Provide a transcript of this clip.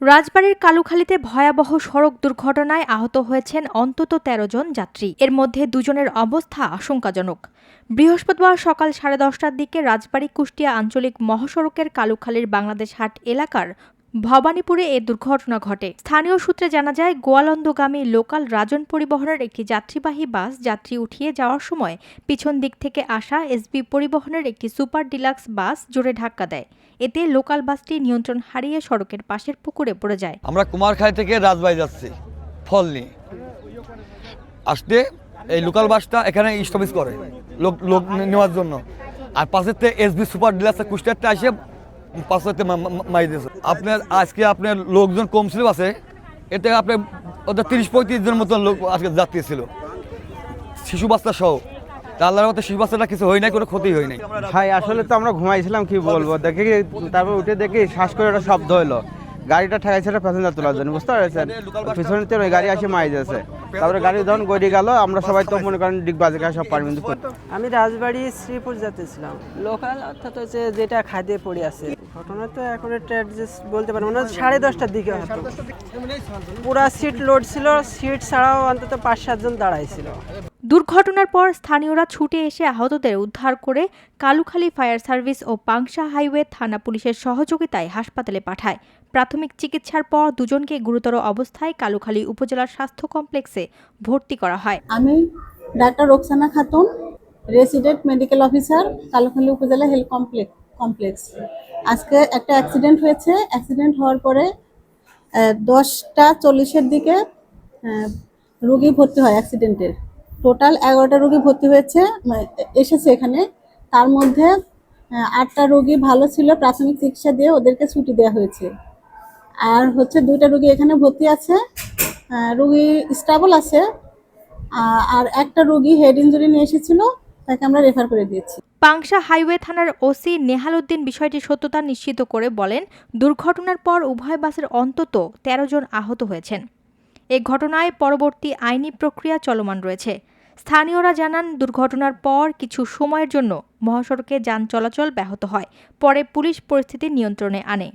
রাজবাড়ীর কালুখালীতে ভয়াবহ সড়ক দুর্ঘটনায় আহত হয়েছেন অন্তত ১৩ জন যাত্রী। এর মধ্যে দুজনের অবস্থা আশঙ্কাজনক। বৃহস্পতিবার সকাল সাড়ে দশটার দিকে রাজবাড়ী কুষ্টিয়া আঞ্চলিক মহাসড়কের কালুখালীর বাংলাদেশ হাট এলাকার ভবানীপুরে এ দুর্ঘটনা ঘটে। স্থানীয় সূত্রে জানা যায়, গোয়ালন্দগামী লোকাল রাজন পরিবহনের একটি যাত্রীবাহী বাস যাত্রী উঠিয়ে যাওয়ার সময় পিছন দিক থেকে আসা এসবি পরিবহনের একটি সুপার ডিলাক্স বাস জোরে ধাক্কা দেয়। এতে লোকাল বাসটি নিয়ন্ত্রণ হারিয়ে সড়কের পাশের পুকুরে পড়ে যায়। আমরা কুমারখালী থেকে রাজবাড়ি যাচ্ছি, ফল নিয়ে। আসতে এই লোকাল বাসটা এখানে স্টপেজ করে, লোক লোক নেওয়ার জন্য। আর পাশের থেকে এসবি সুপার ডিলার্সে কুষ্টিয়ারটা এসে পাশের মারি দিয়েছে। আপনার আজকে আপনার লোকজন কম ছিল বাসে এতে আপনার ওদের তিরিশ পঁয়ত্রিশ জনের মতন লোক আজকে যাত্রী ছিল। শিশু বাচ্চা সহ। আল্লাহর মতো শিশু বাচ্চাটা কিছু হয় নাই কোনো ক্ষতি হয় নাই ভাই, আসলে তো আমরা ঘুমাইছিলাম, কি বলব? দেখে তারপর উঠে দেখি শ্বাস করে একটা শব্দ হলো গাড়িটা ঠেকাইছে প্যাসেঞ্জার তোলার জন্য বুঝতে পারছেন? পিছনে তো ওই গাড়ি আসে মাই যাচ্ছে তারপরে গাড়ি যখন গড়ি গেল আমরা সবাই তো মনে করেন ডিগ বাজে সব পারমিন আমি রাজবাড়ি শ্রীপুর যেতেছিলাম লোকাল অর্থাৎ হচ্ছে যেটা খাদে পড়ে আছে। ঘটনা তো এখন অ্যাডজাস্ট বলতে পারব না সাড়ে দশটার দিকে পুরা সিট লোড ছিল সিট ছাড়াও অন্তত পাঁচ সাতজন দাঁড়াইছিল। দুর্ঘটনার পর স্থানীয়রা ছুটে এসে আহতদের উদ্ধার করে কালুখালী ফায়ার সার্ভিস ও পাংশা হাইওয়ে থানা পুলিশের সহযোগিতায় হাসপাতালে পাঠায়। প্রাথমিক চিকিৎসার পর দুজনকে গুরুতর অবস্থায় কালুখালী উপজেলার স্বাস্থ্য কমপ্লেক্সে ভর্তি করা হয়। আমি doctor Roksana Khatun, resident medical officer, Kalukhali Upazila health complex complex. আজকে একটা অ্যাক্সিডেন্ট হয়েছে। অ্যাক্সিডেন্ট হওয়ার পরে দশটা চল্লিশের দিকে রুগী ভর্তি হয় অ্যাক্সিডেন্টের। টোটাল এগারোটা রুগী ভর্তি হয়েছে মানে, এসেছে এখানে। তার মধ্যে আটটা রুগী ভালো ছিল প্রাথমিক চিকিৎসা দিয়ে ওদেরকে ছুটি দেওয়া হয়েছে। আর হচ্ছে দুইটা রুগী এখানে ভর্তি আছে রুগী স্টেবল আছে আর একটা রোগী হেড ইঞ্জুরি নিয়ে এসেছিল তাকে আমরা রেফার করে দিয়েছি। পাংশা হাইওয়ে থানার ওসি নেহাল উদ্দিন বিষয়টি সত্যতা নিশ্চিত করে বলেন দুর্ঘটনার পর উভয় বাসের অন্তত ১৩ জন আহত হয়েছেন। এ ঘটনায় পরবর্তী আইনি প্রক্রিয়া চলমান রয়েছে। স্থানীয়রা জানান, দুর্ঘটনার পর কিছু সময়ের জন্য মহাসড়কে যান চলাচল ব্যাহত হয়। পরে পুলিশ পরিস্থিতি নিয়ন্ত্রণে আনে।